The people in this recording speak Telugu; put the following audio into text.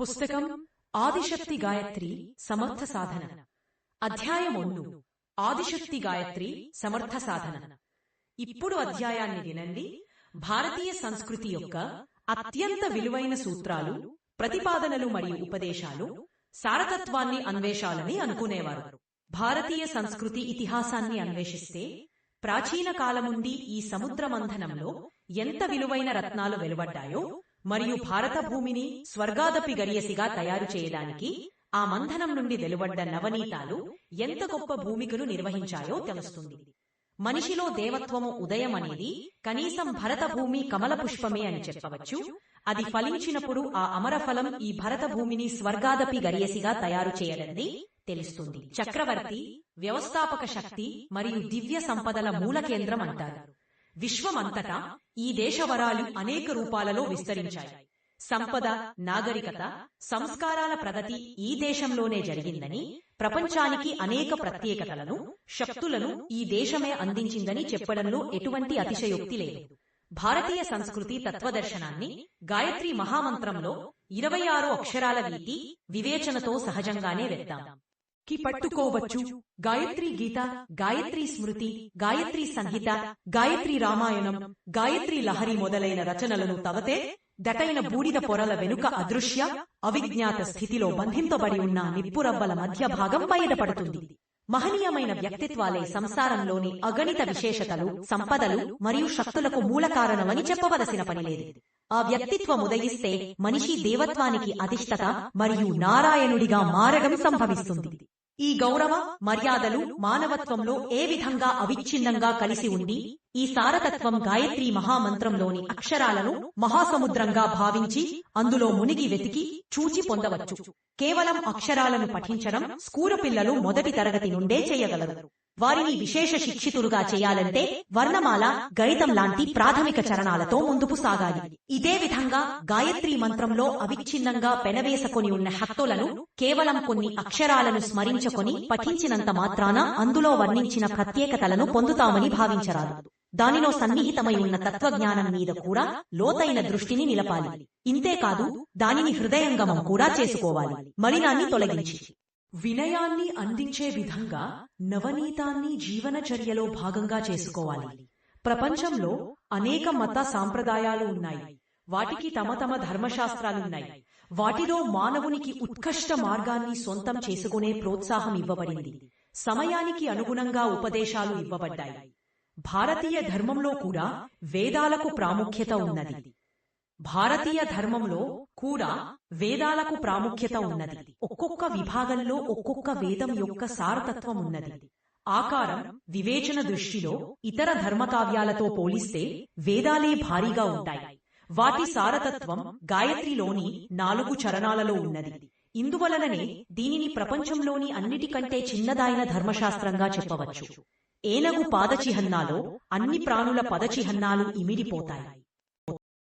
పుస్తకం ఆదిశక్తి గాయత్రి సమర్థ సాధన. అధ్యాయం ఒన్ను ఆదిశక్తి గాయత్రి సమర్థ సాధన. ఇప్పుడు అధ్యాయాన్ని వినండి. భారతీయ సంస్కృతి యొక్క అత్యంత విలువైన సూత్రాలు ప్రతిపాదనలు మరియు ఉపదేశాలు సారతత్వాన్ని అన్వేషాలని అనుకునేవారు. భారతీయ సంస్కృతి ఇతిహాసాన్ని అన్వేషిస్తే ప్రాచీన కాలం నుండి ఈ సముద్ర మంథనంలో ఎంత విలువైన రత్నాలు వెలువడ్డాయో మరియు భారత భూమిని స్వర్గాదపి గరియసిగా తయారు చేయడానికి ఆ మంథనం నుండి వెలువడ్డ నవనీతాలు ఎంత గొప్ప భూమికను నిర్వహించాయో తెలుస్తుంది. మనిషిలో దేవత్వము ఉదయం అనేది కనీసం భరత భూమి కమల పుష్పమే అని చెప్పవచ్చు. అది ఫలించినప్పుడు ఆ అమరఫలం ఈ భరత భూమిని స్వర్గాదపి గరియసిగా తయారు చేయడంది తెలుస్తుంది. చక్రవర్తి వ్యవస్థాపక శక్తి మరియు దివ్య సంపదల మూల కేంద్రం అంటారు. విశ్వమంతటా ఈ దేశవరాలు అనేక రూపాలలో విస్తరించాయి. సంపద నాగరికత సంస్కారాల ప్రగతి ఈ దేశంలోనే జరిగిందని ప్రపంచానికి అనేక ప్రత్యేకతలను శక్తులను ఈ దేశమే అందించిందని చెప్పడంలో ఎటువంటి అతిశయోక్తి లేదు. భారతీయ సంస్కృతి తత్వదర్శనాన్ని గాయత్రి మహామంత్రంలో ఇరవై ఆరు అక్షరాల వీటి వివేచనతో సహజంగానే వెళ్తాం. కి పట్టుకోవచ్చు. గాయత్రి గీత గాయత్రి స్మృతి గాయత్రి సంహిత గాయత్రి రామాయణం గాయత్రి లహరి మొదలైన రచనలను తవతే దటైన బూడిద పొరల వెనుక అదృశ్య అవిజ్ఞాత స్థితిలో బంధింపబడి ఉన్న నిప్పురవ్వల మధ్య భాగం బయటపడుతుంది. మహనీయమైన వ్యక్తిత్వాలే సంసారంలోని అగణిత విశేషతలు సంపదలు మరియు శక్తులకు మూల కారణమని చెప్పవలసిన పనిలేదు ఆ వ్యక్తిత్వం ఉదయిస్తే మనిషి దేవత్వానికి అధిష్ఠత మరియు నారాయణుడిగా మారడం సంభవిస్తుంది. ఈ గౌరవ మర్యాదలు మానవత్వంలో ఏ విధంగా అవిచ్ఛిన్నంగా కలిసి ఉండి ఈ సారతత్వం గాయత్రి మహామంత్రంలోని అక్షరాలను మహాసముద్రంగా భావించి అందులో మునిగి వెతికి చూచి పొందవచ్చు. కేవలం అక్షరాలను పఠించడం స్కూలు పిల్లలు మొదటి తరగతి నుండే చేయగలరు. వారిని విశేష శిక్షితులుగా చేయాలంటే వర్ణమాల గణితం లాంటి ప్రాథమిక చరణాలతో ముందుకు సాగాలి. ఇదే విధంగా గాయత్రి మంత్రంలో అవిచ్ఛిన్నంగా పెనవేసుకొని ఉన్న హత్తులను కేవలం కొన్ని అక్షరాలను స్మరించుకొని పఠించినంత మాత్రాన అందులో వర్ణించిన ప్రత్యేకతలను పొందుతామని భావించరాదు. దానిలో సన్నిహితమై ఉన్న తత్వజ్ఞానం మీద కూడా లోతైన దృష్టిని నిలపాలి. ఇంతేకాదు దానిని హృదయంగమం కూడా చేసుకోవాలి. మలినాన్ని తొలగించి. వినయాన్ని అందించే విధంగా నవనీతాన్ని జీవనచర్యలో భాగంగా చేసుకోవాలి. ప్రపంచంలో అనేక మత సాంప్రదాయాలు ఉన్నాయి. వాటికి తమ తమ ధర్మశాస్త్రాలున్నాయి. వాటిలో మానవునికి ఉత్కృష్ట మార్గాన్ని సొంతం చేసుకునే ప్రోత్సాహం ఇవ్వబడింది. సమయానికి అనుగుణంగా ఉపదేశాలు ఇవ్వబడ్డాయి. భారతీయ ధర్మంలో కూడా వేదాలకు ప్రాముఖ్యత ఉన్నది. భారతీయ ధర్మంలో కూడా వేదాలకు ప్రాముఖ్యత ఉన్నది. ఒక్కొక్క విభాగంలో ఒక్కొక్క వేదం యొక్క సారతత్వం ఉన్నది. ఆకారం వివేచన దృష్టిలో ఇతర ధర్మకావ్యాలతో పోలిస్తే వేదాలే భారీగా ఉంటాయి. వాటి సారతత్వం గాయత్రిలోని నాలుగు చరణాలలో ఉన్నది. ఇందువలననే దీనిని ప్రపంచంలోని అన్నిటికంటే చిన్నదైన ధర్మశాస్త్రంగా చెప్పవచ్చు. ఏనగు పాదచిహ్నాలో అన్ని ప్రాణుల పదచిహ్నాలు ఇమిడిపోతాయి.